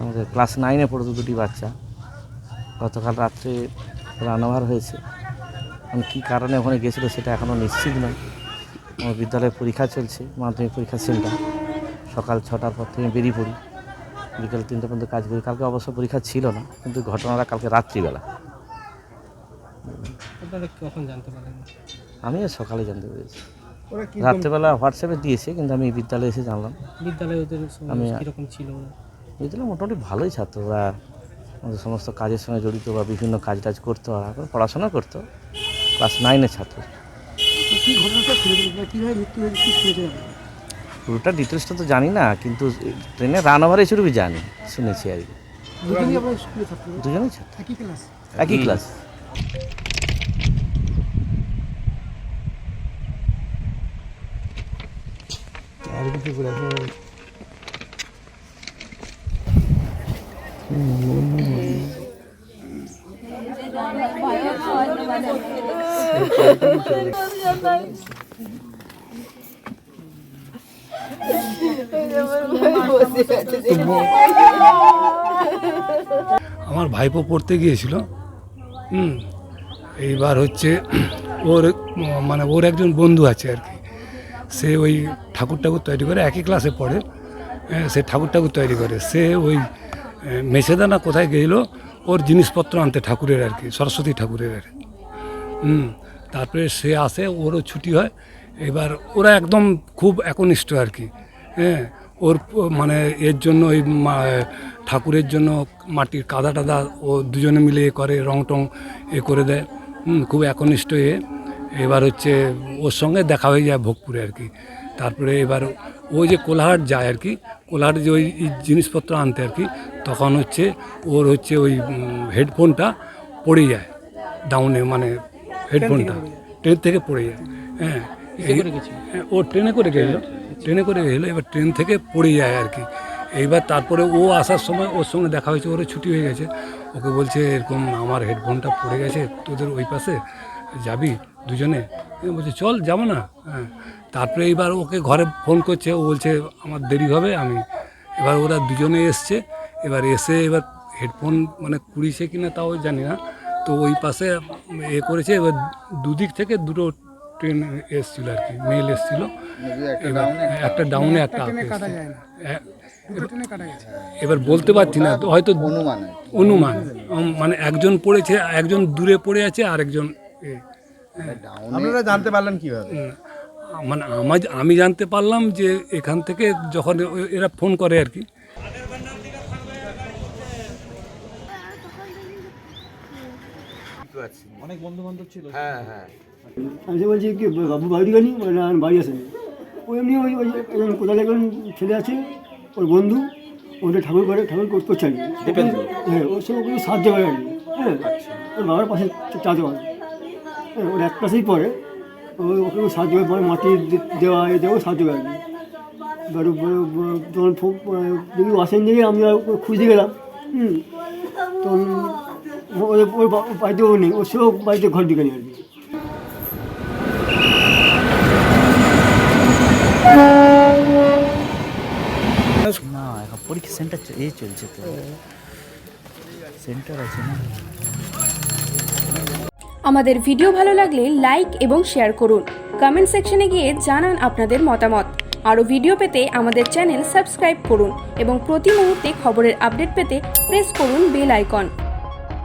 আমাদের ক্লাস নাইনে পড়তো দুটি বাচ্চা। গতকাল রাত্রে রান্নাভার হয়েছে। এখন কী কারণে ওখানে গেছিল সেটা এখনও নিশ্চিত নয়। আমার বিদ্যালয়ে পরীক্ষা চলছে মাধ্যমিক পরীক্ষা সেন্টার। সকাল ছটার পর থেকে বেরিয়ে পড়ি। বিকেল তিনটে পর্যন্ত কাজ করি। কালকে অবশ্য পরীক্ষা ছিল না কিন্তু ঘটনাটা কালকে রাত্রিবেলা। কখন জানতে আমিও সকালে জানতে পেরেছি। রাত্রেবেলা হোয়াটসঅ্যাপে দিয়েছে কিন্তু আমি বিদ্যালয়ে এসে জানলাম। বিদ্যালয়ে ওদের আমি- কীরকম ছিল বিদ্যালয় মোটামুটি ভালোই ছাত্র ওরা আমাদের সমস্ত কাজের সঙ্গে জড়িত বা বিভিন্ন কাজ টাজ করতো আর পড়াশোনা করতো। ক্লাস নাইনের ছাত্র। কি ঘটনাটা শুনেছেন কীভাবে মৃত্যু হয়েছে কি শুনেছেন পুরোটা ডিটেলসটা তো জানি না কিন্তু ট্রেনে রান ওভার এসে জানি শুনেছি আর কি। দুজনই ছাত্র? একই ক্লাস একই ক্লাস আর কিছু করে এই যে আমার ভাইপো পড়তে গিয়েছিল হুম এইবার হচ্ছে ওর মানে ওর একজন বন্ধু আছে আর কি। সে ওই ঠাকুর ঠাকুর তৈরি করে একই ক্লাসে পড়ে হ্যাঁ, সে ঠাকুর ঠাকুর তৈরি করে। সে ওই আহ, মেছেদানা কোথায় গেছিল ওর জিনিসপত্র আনতে ঠাকুরের আর কি সরস্বতী ঠাকুরের আর হুম তারপরে সে আসে, ওরও ছুটি হয়। এবার ওরা একদম খুব একনিষ্ঠ আর কি। হ্যাঁ ওর মানে এর জন্য ওই ঠাকুরের জন্য মাটির কাদা টাদা ও দুজনে মিলে এ করে, রং টং এ করে দেয়। খুব একনিষ্ঠ এ। এবার হচ্ছে ওর সঙ্গে দেখা হয়ে যায় ভোগপুরে আর কি। তারপরে এবার ও যে কোলাহাট যায় আর কি, কোলাহাট যে ওই জিনিসপত্র আনতে আর কি, তখন হচ্ছে ওর হচ্ছে ওই হেডফোনটা পড়ে যায় ডাউনে মানে হেডফোনটা। ট্রেন থেকে পড়ে যায়। হ্যাঁ হ্যাঁ, ও ট্রেনে করে গেলো। ট্রেনে করে গেলো এবার ট্রেন থেকে পড়ে যায় আর কি। এইবার তারপরে ও আসার সময় ওর সঙ্গে দেখা হয়েছে ওর ছুটি হয়ে গেছে। ওকে বলছে এরকম আমার হেডফোনটা পড়ে গেছে তোদের ওই পাশে যাবি দুজনে? বলছে চল যাব না। হ্যাঁ তারপরে এইবার ওকে ঘরে ফোন করছে ও বলছে আমার দেরি হবে আমি এবার ওরা দুজনে এসছে। এবার এসে এবার হেডফোন মানে কুড়িছে কিনা তাও জানি না। তো ওই পাশে এ করেছে এবার দুদিক থেকে দুটো ট্রেন এসছিল আর কি মেল এসছিল। এবার একটা ডাউনে একটা হ্যাঁ, এবার বলতে পারছি না তো হয়তো অনুমান মানে একজন পড়েছে একজন দূরে পড়ে আছে আর একজন এ। আপনারা জানতে পারলেন কীভাবে? মানে আমার আমি জানতে পারলাম যে এখান থেকে যখন এরা ফোন করে আর কি আমি তো বলছি কি বাবু বাড়ি গেলি আমি বাড়ি আসেনি। ও এমনি ওই ওই একজন কোথায় একজন ছেলে আছে ওর বন্ধু ওটা ঠাকুর করে ঠাকুর করতে করছে আর হ্যাঁ ওর সঙ্গে ওকে সাহায্য করে আর কি। হ্যাঁ ওর বাবার পাশে চাঁদে হয়। হ্যাঁ ওর এক পাশেই পড়ে। ওকে সাহায্য করে পরে মাটি দেওয়া এ দেওয়া সাহায্য করে আর কি। এবার যখন যদি আসেন দিকে আমি আর ওকে গেলাম। হুম তখন নেই ও সেও বাড়িতে ঘর না এখন পরীক্ষা সেন্টার এই চলছে তো সেন্টার আছে না আমাদের ভিডিও ভালো লাগলে লাইক এবং শেয়ার করুন। কমেন্ট সেকশনে গিয়ে জানান আপনাদের মতামত। আরও ভিডিও পেতে আমাদের চ্যানেল সাবস্ক্রাইব করুন এবং প্রতি মুহূর্তে খবরের আপডেট পেতে প্রেস করুন বেল আইকন।